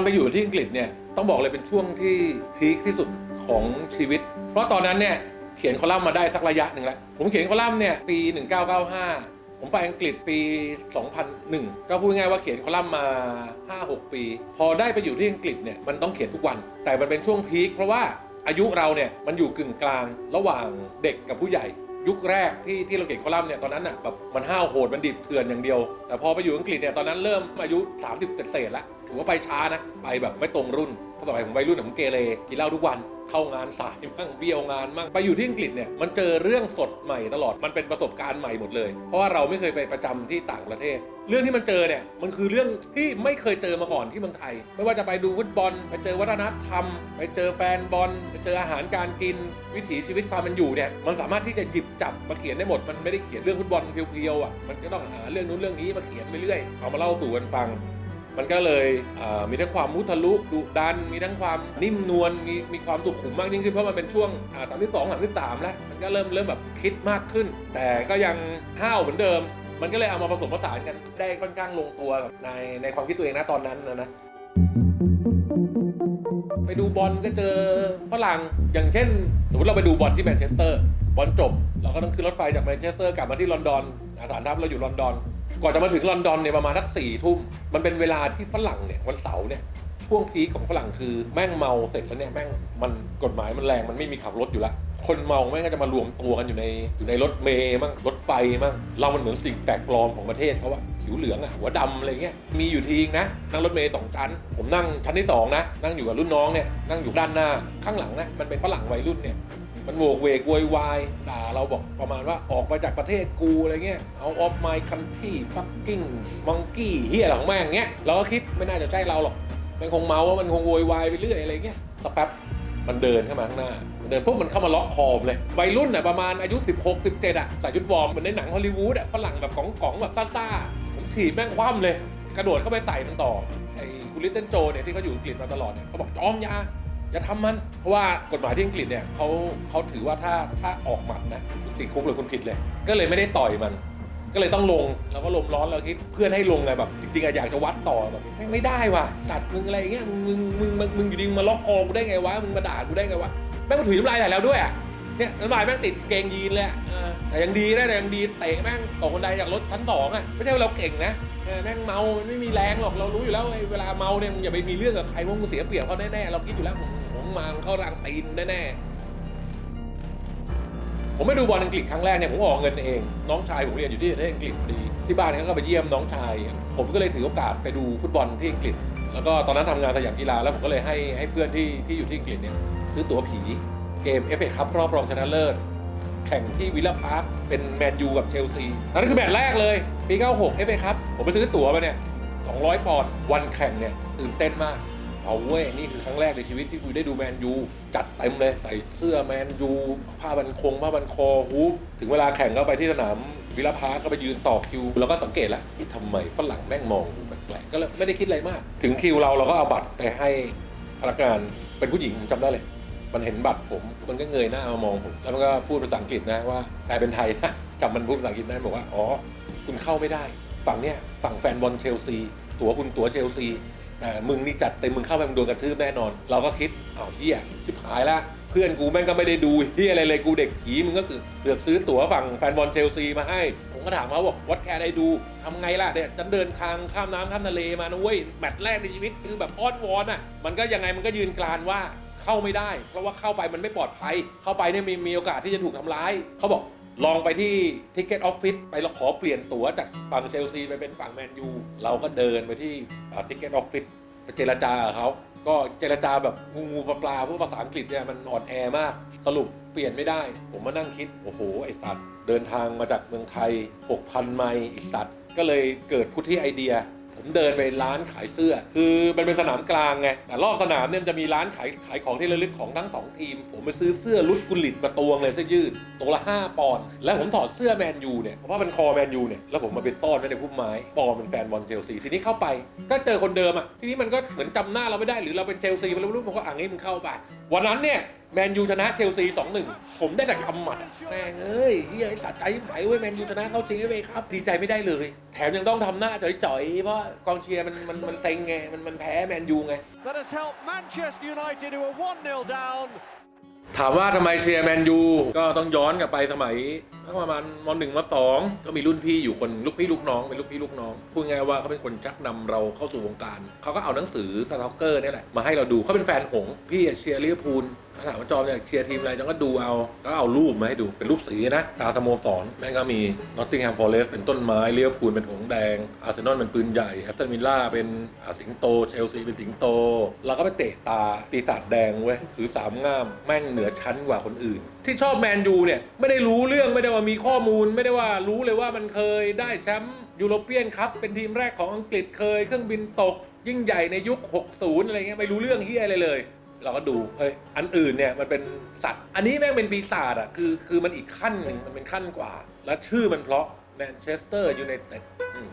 อนไปอยู่ที่อังกฤษเนี่ยต้องบอกเลยเป็นช่วงที่พีคที่สุดของชีวิต เพราะตอนนั้นเนี่ยเขียนคอลัมน์มาได้สักระยะหนึ่งแล้ว ผมเขียนคอลัมน์เนี่ยปี 1995 ผมไปอังกฤษปี 2001 ก็พูดง่ายว่าเขียนคอลัมน์มา 5-6 ปี พอได้ไปอยู่ที่อังกฤษเนี่ยมันต้องเขียนทุกวัน แต่มันเป็นช่วงพีคเพราะว่าอายุเราเนี่ยมันอยู่กึ่งกลางระหว่างเด็กกับผู้ใหญ่ยุคแรกที่ที่เราเขียนคอลัมน์เนี่ยตอนนั้นอะแบบมันห้าวโหดมันดิบเถื่อนอย่างเดียว แต่พอไปอยู่อังกฤษเนี่ยตอนนั้นเริ่มอายุ 30 เศษๆแล้ว ถือว่าไปช้านะไปแบบไม่ตรงรุ่นเพราะต่อไปผมไปรุ่นอะผมเกเรกินเหล้าทุกวันเข้างานสายมั่งเบี้ยวงานมั่งไปอยู่ที่อังกฤษเนี่ยมันเจอเรื่องสดใหม่ตลอดมันเป็นประสบการณ์ใหม่หมดเลย เพราะว่าเราไม่เคยไปประจำที่ต่างประเทศ เรื่องที่มันเจอเนี่ยมันคือเรื่องที่ไม่เคยเจอมาก่อนที่เมืองไทย ไม่ว่าจะไปดูฟุตบอล ไปเจอวัฒนธรรม ไปเจอแฟนบอลไปเจออาหารการกิน วิถีชีวิตความเป็นอยู่เนี่ยมันสามารถที่จะหยิบจับมาเขียนได้หมด มันไม่ได้เขียนเรื่องฟุตบอลเพียวๆอะมันก็ต้องหาเรื่องนู้นเรื่องนี้มาเขียนไปเรื่อยเอามาเล่าสู่กันฟัง มันก็เลยมีทั้งความมุทะลุดุดัน มีทั้งความนิ่มนวลมีมีความสุขุมมากยิ่งขึ้นเพราะมันเป็นช่วงสามที่สองสามที่สามแล้วมันก็เริ่มเริ่มแบบคิดมากขึ้น แต่ก็ยังห้าวเหมือนเดิม มันก็เลยเอามาผสมผสานกันได้ค่อนข้างลงตัวในในความคิดตัวเองนะตอนนั้นนะนะไปดูบอลก็เจอฝรั่งอย่างเช่นสมมติเราไปดูบอลที่แมนเชสเตอร์บอลจบ เราก็ต้องขึ้นรถไฟจากแมนเชสเตอร์กลับมาที่ลอนดอนฐานทัพเราอยู่ลอนดอน ก่อนจะมาถึงลอนดอนเนี่ยประมาณทักสี่ทุ่มมันเป็นเวลาที่ฝรั่งเนี่ยวันเสาร์เนี่ยช่วงพีคของฝรั่งคือแม่งเมาเสร็จแล้วเนี่ยแม่งมันกฎหมายมันแรงมันไม่มีขับรถอยู่ล้วคนเมาแม่งก็จะมารวมตัวกันอยู่ในอยู่ในรถเมย์มั่งรถไฟมั่งเรามันเหมือนสิ่งแปลกปลอมของประเทศเขาอะผิวเหลืองอะหัวดำอะไรเงี้ยมีอยู่ทีนะนั่งรถเมย์สองชั้น ผมนั่งชั้นที่สองนะนั่งอยู่กับรุ่นน้องเนี่ยนั่งอยู่ด้านหน้าข้างหลังนะมันเป็นฝรั่งวัยรุ่นเนี่ย มันโวกเวกโวยวายด่าเราบอกประมาณว่าออกมาจากประเทศกูอะไรเงี้ยเอา off my country fucking monkey เฮียหลังแม่งเงี้ยเราก็คิดไม่น่าจะใช่เราหรอกมันคงเมาว่ามันคงโวยวายไปเรื่อยอะไรเงี้ยสักแป๊บมันเดินเข้ามาข้างหน้าเดินปุ๊บมันเข้ามาล็อกคอผมเลยวัยรุ่นน่ะประมาณอายุ 16 17อะใส่ชุดวอร์มเหมือนในหนังฮอลลีวูดอะฝรั่งแบบกองๆแบบซ่าๆผมถีบแม่งคว่ำเลย กระโดดเข้าไปใส่มันต่อไอ้คุณลิตเติ้ลโจเนี่ยที่เขาอยู่อังกฤษมาตลอดเนี่ยเขาบอกจอมยา อย่าทำมัน เพราะว่ากฎหมายที่อังกฤษเนี่ยเขาเขาถือว่าถ้าถ้าออกหมัดนะคุณติดคุกเลยคุณผิดเลย ก็เลยไม่ได้ต่อยมัน ก็เลยต้องลงแล้วก็ลมร้อนเราคิดเพื่อนให้ลงไงแบบจริงๆอะอยากจะวัดต่อแบบไม่ไม่ได้ว่ะตัดมึงอะไรอย่างเงี้ยมึงมึงมึงมึงมึงอยู่ดีมึงมาล็อกคอกูได้ไงวะมึงมาด่ากูได้ไงวะแม่งมาถุยน้ำลายใส่แล้วด้วยอะ เนี่ยน้ำลายแม่งติดเกงยีนเลยอะเออแต่ยังดีนะแต่ยังดีเตะแม่งตกบันไดจากรถชั้นสองอะไม่ใช่ว่าเราเก่งนะเออแม่งเมามันไม่มีแรงหรอกเรารู้อยู่แล้วไอ้เวลาเมาเนี่ยมึงอย่าไปมีเรื่องกับใครว่ามึงเสียเปรียบเขาแน่ๆเราคิดอยู่แล้วผมผมมามึงเข้าทางตีนแน่ๆผมไปดูบอลอังกฤษครั้งแรกเนี่ยผมออกเงินเอง น้องชายผมเรียนอยู่ที่ประเทศอังกฤษพอดีที่บ้านเขาก็ไปเยี่ยมน้องชาย ผมก็เลยถือโอกาสไปดูฟุตบอลที่อังกฤษ แล้วก็ตอนนั้นทำงานสยามกีฬาแล้วผมก็เลยให้ให้เพื่อนที่ที่อยู่ที่อังกฤษเนี่ยซื้อตั๋วผี เกมเอฟเอคัพรอบรองชนะเลิศ แข่งที่วิลล่าพาร์คเป็นแมนยูกับเชลซีอันนั้นคือแมตช์แรกเลย ปี 96 FA ครับผมไปซื้อตั๋วมาเนี่ย 200 ปอนด์วันแข่งเนี่ย ตื่นเต้นมาก เอาเว้ย นี่คือครั้งแรกในชีวิตที่กูได้ดูแมนยู จัดเต็มเลย ใส่เสื้อแมนยูผ้าบันคงผ้าบันคอฮูปถึงเวลาแข่งก็ไปที่สนามวิลล่าพาร์คก็ไปยืนต่อคิว แล้วก็สังเกตแล้วที่ทำไมฝรั่งแม่งมองกูแปลกๆก็เลยไม่ได้คิดอะไรมาก ถึงคิวเราเราก็เอาบัตรไปให้พนักงานเป็นผู้หญิงจำได้เลย มันเห็นบัตรผม มันก็เงยหน้ามามองผม แล้วมันก็พูดภาษาอังกฤษนะว่าแปลเป็นไทยนะจำมันพูดภาษาอังกฤษได้บอกว่า อ๋อ คุณเข้าไม่ได้ ฝั่งเนี้ยฝั่งแฟนบอลเชลซี ตั๋วคุณตั๋วเชลซีแต่มึงนี่จัดเต็มมึงเข้าไปมึงโดนกระทืบแน่นอน เราก็คิดอ้าวเฮียชิบหายละเพื่อนกูแม่งก็ไม่ได้ดูเฮียอะไรเลยกูเด็กผีมึงก็คือเลือกซื้อตั๋วฝั่งแฟนบอลเชลซีมาให้ ผมก็ถามเขาบอกวัดแคร์ได้ดูทำไงล่ะเนี่ยจะเดินทางข้ามน้ำข้ามทะเลมานะเว้ยแมตช์แรกในชีวิตคือแบบอ้อนวอนอะมันก็ยังไงมันก็ยืนกรานว่า เข้าไม่ได้ เพราะว่าเข้าไปมันไม่ปลอดภัย เข้าไปเนี่ยมีมีโอกาสที่จะถูกทำร้าย เขาบอกลองไปที่ Ticket Office ไปแล้วขอเปลี่ยนตั๋วจากฝั่งเชลซีไปเป็นฝั่งแมนยูเราก็เดินไปที่อ่า Ticket Office ไปเจรจากับเขาก็เจรจาแบบงูงูปลาปลาเพราะภาษาอังกฤษเนี่ยมันอ่อนแอมาก สรุปเปลี่ยนไม่ได้ ผมมานั่งคิด โอ้โห ไอ้สัตว์เดินทางมาจากเมืองไทย 6,000 ไมล์อีสัตว์ก็เลยเกิดพุทธิไอเดีย ผมเดินไปร้านขายเสื้อ คือมันเป็นสนามกลางไงแต่รอบสนามเนี่ยจะมีร้านขายขายของที่ระลึกของทั้งสองทีม ผมไปซื้อเสื้อรุดกุลิตมาตวงเลยเสื้อยืดตัวละ5ปอนด์แล้วผมถอดเสื้อแมนยูเนี่ยเพราะว่าเป็นคอแมนยูเนี่ยแล้วผมมาไปซ่อนไว้ในพุ่มไม้ปอเป็นแฟนบอลเชลซีทีนี้เข้าไปก็เจอคนเดิมอะทีนี้มันก็เหมือนจำหน้าเราไม่ได้หรือเราเป็นเชลซีมันรู้ๆผมก็อ่างนี้มึงเข้าไปวันนั้นเนี่ย แมนยูชนะเชลซี2-1ผมได้แต่กำหมัดอะแม่งเอ้ยเฮียไอ้สัตว์ใจหายเว้ยแมนยูชนะเข้าจริงไอ้เว้ยครับดีใจไม่ได้เลย แถมยังต้องทำหน้าจ่อยๆ เพราะกองเชียร์มันมันมันเซ็งไง มันมันแพ้แมนยูไง that has helped Manchester United, who are 1 0 down. ถามว่าทำไมเชียร์แมนยูก็ต้องย้อนกลับไปสมัยประมาณมหนึ่งมสองก็มีรุ่นพี่อยู่คนลูกพี่ลูกน้องเป็นลูกพี่ลูกน้องพูดง่ายๆว่าเขาเป็นคนชักนำเราเข้าสู่วงการเขาก็เอาหนังสือสต็อกเกอร์เนี่ยแหละมาให้เราดูเขาเป็นแฟนหงส์พี่อะเชียร์ลิเวอร์พูล ถามว่าจอมเนี่ยเชียร์ทีมอะไรจอมก็ดูเอาก็เอารูปมาให้ดูเป็นรูปสีนะตาสโมสรแม่งก็มีนอตติงแฮมฟอร์เรสต์เป็นต้นไม้ลิเวพูลเป็นหงแดง อาร์เซนอลเป็นปืนใหญ่แอสตันวิลล่าเป็นสิงโตเชลซีเป็นสิงโตเราก็ไปเตะตาปีศาจแดงเว้ยถือสามง่ามแม่งเหนือชั้นกว่าคนอื่น ที่ชอบแมนยูเนี่ยไม่ได้รู้เรื่องไม่ได้ว่ามีข้อมูล ไม่ได้ว่ารู้เลยว่ามันเคยได้แชมป์ยูโรเปียนครับเป็นทีมแรกของอังกฤษเคยเครื่องบินตกยิ่งใหญ่ในยุค 60 อะไรเงี้ยไม่รู้เรื่องเฮียอะไรเลย เราก็ดูเฮ้ยอันอื่นเนี่ยมันเป็นสัตว์ อันนี้แม่งเป็นปีศาจอะคือคือมันอีกขั้นหนึ่งมันเป็นขั้นกว่า แล้วชื่อมันเพราะแมนเชสเตอร์ยูไนเต็ด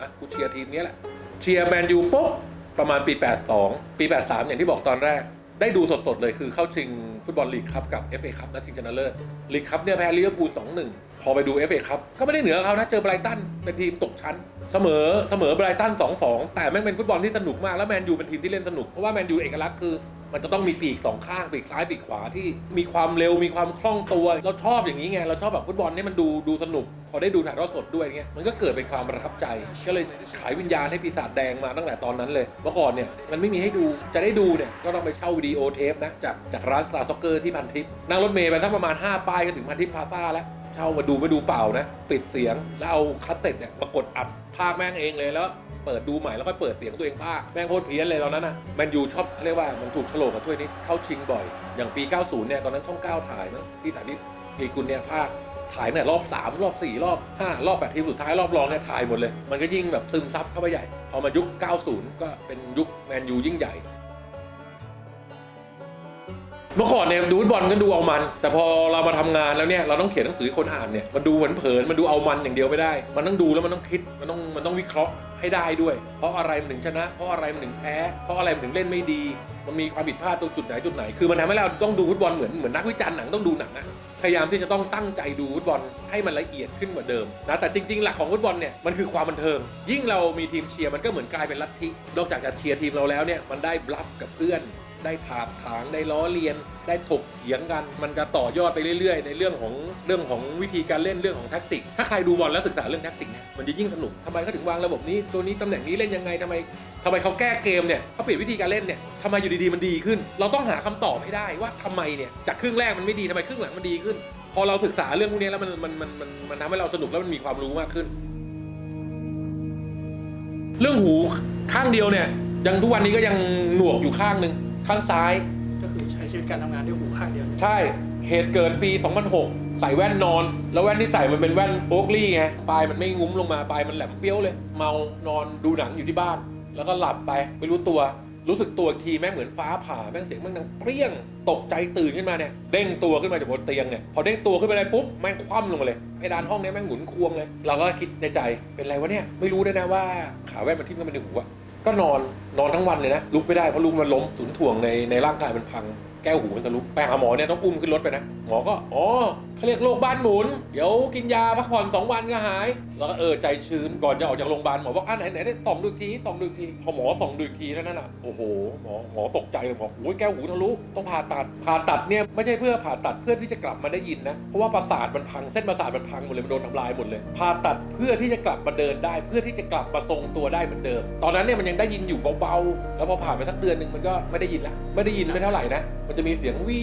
อะกูเชียร์ทีมนี้แหละเชียร์แมนยูปุ๊บประมาณปี 82 ปี 83 อย่างที่บอกตอนแรก ได้ดูสดๆเลยคือเข้าชิงฟุตบอลลีกครับกับ FA คัพนัดชิงชนะเลิศลีกคัพเนี่ยแพ้ลิเวอร์พูล2-1 พอไปดู FA คัพก็ไม่ได้เหนือเขานะเจอไบรตันเป็นทีมตกชั้น เสมอเสมอไบรตัน2-2แต่แม่งเป็นฟุตบอลที่สนุกมากแล้วแมนยูเป็นทีมที่เล่นสนุกเพราะว่าแมนยูเอกลักษณ์คือ มันจะต้องมีปีกสองข้างปีกซ้ายปีกขวาที่มีความเร็วมีความคล่องตัว เราชอบอย่างนี้ไงเราชอบแบบฟุตบอลเนี่ยมันดูดูสนุก พอได้ดูถ่ายทอดสดด้วยเงี้ยมันก็เกิดเป็นความประทับใจ ก็เลยขายวิญญาณให้ปีศาจแดงมาตั้งแต่ตอนนั้นเลยเมื่อก่อนเนี่ยมันไม่มีให้ดูจะได้ดูเนี่ยก็ต้องไปเช่าวิดีโอเทปนะจากจากร้านสตาร์ซ็อกเกอร์ที่พันทิพย์นั่งรถเมย์ไปสักประมาณ 5 ป้ายก็ถึงพันทิพย์พาซ่าแล้วเช่ามาดูไม่ดูเปล่านะปิดเสียงแล้วเอาคัสเต็ดเนี่ยมากดอัดภาคแม่งเองเลยแล้ว เปิดดูใหม่แล้วก็เปิดเสียงตัวเองภาคแม่งโคตรเพี้ยนเลยตอนนั้นนะแมนยูชอบเรียกว่ามันถูกโฉลกกับถ้วยนี้เข้าชิงบ่อย อย่างปี 90 เนี่ยตอนนั้นช่อง 9 ถ่ายนะที่ถ่ายที่ลีกุลเนี่ยภาคถ่ายเนี่ยรอบ 3 รอบ 4 รอบ 5 รอบ8ทีมสุดท้ายรอบรองเนี่ยถ่ายหมดเลย มันก็ยิ่งแบบซึมซับเข้าไปใหญ่ พอมายุค 90 ก็เป็นยุคแมนยูยิ่งใหญ่ เมื่อก่อนเนี่ยดูฟุตบอลก็ดูเอามัน แต่พอเรามาทำงานแล้วเนี่ยเราต้องเขียนหนังสือให้คนอ่านเนี่ยมันดูเผินๆมันดูเอามันอย่างเดียวไม่ได้ มันต้องดูแล้วมันต้องคิดมันต้องมันต้องวิเคราะห์ให้ได้ด้วย เพราะอะไรมันถึงชนะ เพราะอะไรมันถึงแพ้เพราะอะไรมันถึงเล่นไม่ดี มันมีความผิดพลาดตรงจุดไหนจุดไหน คือมันทำให้เราต้องดูฟุตบอลเหมือนเหมือนนักวิจารณ์หนังต้องดูหนังอะพยายามที่จะต้องตั้งใจดูฟุตบอลให้มันละเอียดขึ้นกว่าเดิมนะแต่จริง ๆ หลักของฟุตบอลเนี่ยมันคือความบันเทิง ยิ่งเรามีทีมเชียร์มันก็เหมือนกลายเป็นลัทธินอกจากจะเชียร์ทีมเราแล้วเนี่ยมันได้บลัฟกับเพื่อน ได้ถากถางได้ล้อเลียน ได้ถกเถียงกัน มันจะต่อยอดไปเรื่อย ๆ ในเรื่องของเรื่องของวิธีการเล่นเรื่องของแท็กติก ถ้าใครดูบอลแล้วศึกษาเรื่องแท็กติกเนี่ยมันจะยิ่งสนุกทำไมเขาถึงวางระบบนี้ตัวนี้ตำแหน่งนี้เล่นยังไงทำไมทำไมเขาแก้เกมเนี่ยเขาเปลี่ยนวิธีการเล่นเนี่ยทำไมอยู่ดีๆมันดีขึ้น เราต้องหาคำตอบให้ได้ว่าทำไมเนี่ยจากครึ่งแรกมันไม่ดีทำไมครึ่งหลังมันดีขึ้น พอเราศึกษาเรื่องพวกนี้แล้วมันมันมันมันมันทำให้เราสนุกแล้วมันมีความรู้มากขึ้น เรื่องหูข้างเดียวเนี่ยยังทุกวันนี้ก็ยังหนวกอยู่ข้างหนึ่ง ข้างซ้าย ก็คือใช้ชีวิตการทำงานด้วยหูข้างเดียวใช่ เหตุเกิดปี 2006 ใส่แว่นนอน แล้วแว่นที่ใส่มันเป็นแว่นโอ๊กลี่ไง ปลายมันไม่งุ้มลงมา ปลายมันแหลมเปี้ยวเลย เมานอนดูหนังอยู่ที่บ้าน แล้วก็หลับไป ไม่รู้ตัว รู้สึกตัวอีกทีแม่งเหมือนฟ้าผ่า แม่งเสียงแม่งดังเปรี้ยง ตกใจตื่นขึ้นมาเนี่ย เด้งตัวขึ้นมาจากบนเตียงเนี่ย พอเด้งตัวขึ้นไปได้ปุ๊บ แม่งคว่ำลงมาเลยเพดานห้องเนี้ยแม่งหมุนควงเลย เราก็คิดในใจ เป็นไรวะเนี่ย ไม่รู้ด้วยนะว่าขาแว่นมันทิ่มเข้าไปในหูอะ ก็นอนนอนทั้งวันเลยนะลุกไม่ได้เพราะลุกมันล้มศูนถ่วงในในร่างกายมันพังแก้วหูมันทะลุไปหาหมอเนี่ยต้องอุ้มขึ้นรถไปนะหมอก็อ๋อ เขาเรียกโรคบ้านหมุน เดี๋ยวกินยาพักผ่อนสองวันก็หาย แล้วก็เออใจชื้นก่อนจะออกจากโรงพยาบาลหมอบอกอะไหนไหนได้ส่องดูอีกทีส่องดูอีกที พอหมอส่องดูอีกทีแล้วนั่นอะโอ้โหหมอหมอตกใจเลยหมอโอ้ยแก้วหูทะลุต้องผ่าตัด ผ่าตัดเนี่ยไม่ใช่เพื่อผ่าตัดเพื่อที่จะกลับมาได้ยินนะ เพราะว่าประสาทมันพังเส้นประสาทมันพังหมดเลยมันโดนทำลายหมดเลย ผ่าตัดเพื่อที่จะกลับมาเดินได้ เพื่อที่จะกลับมาทรงตัวได้เหมือนเดิม ตอนนั้นเนี่ยมันยังได้ยินอยู่เบาๆ แล้วพอผ่านไปสักเดือนหนึ่งมันก็ไม่ได้ยินละ ไม่ได้ยินไม่เท่าไหร่นะ มันจะมีเสียงวี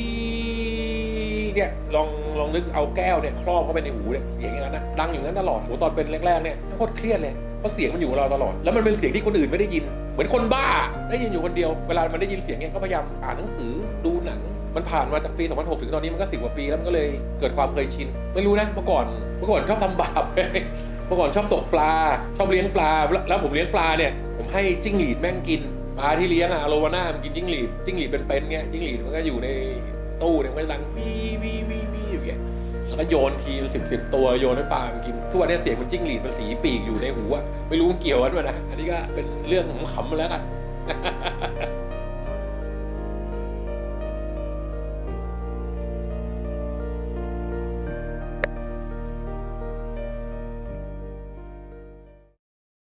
เนี่ยลองลองนึกเอาแก้วเนี่ยครอบเข้าไปในหูเนี่ยเสียงอย่างนั้นนะดังอยู่นั้นตลอดโหตอนเป็นแรกๆเนี่ยโคตรเครียดเลยเพราะเสียงมันอยู่กับเราตลอด แล้วมันเป็นเสียงที่คนอื่นไม่ได้ยิน เหมือนคนบ้า ได้ยินอยู่คนเดียว เวลามันได้ยินเสียงเนี่ยก็พยายามอ่านหนังสือดูหนัง มันผ่านมาจากปี 2006 ถึงตอนนี้มันก็สิบกว่าปีแล้วมันก็เลยเกิดความเคยชิน ไม่รู้นะเมื่อก่อนเมื่อก่อนชอบทำบาปเมื่อก่อนชอบตกปลา ชอบเลี้ยงปลา แล้วผมเลี้ยงปลาเนี่ย ผมให้จิ้งหรีดแม่งกิน ปลาที่เลี้ยงอะโลวาน่ามันกินจิ้งหรีด จิ้งหรีดเป็นๆเงี้ย จิ้งหรีดมันก็อยู่ใน ตู้เนี่ยมันก็ดังวีวีวีวีอยู่อย่างเงี้ยแล้วก็โยนทีสิบสิบตัวโยนให้ปลามันกินทุกวันนี้เสียงมันจิ้งหรีดมันสีปีกอยู่ในหูอะไม่รู้มันเกี่ยวกันวะนะอันนี้ก็เป็นเรื่องขำๆแล้วกัน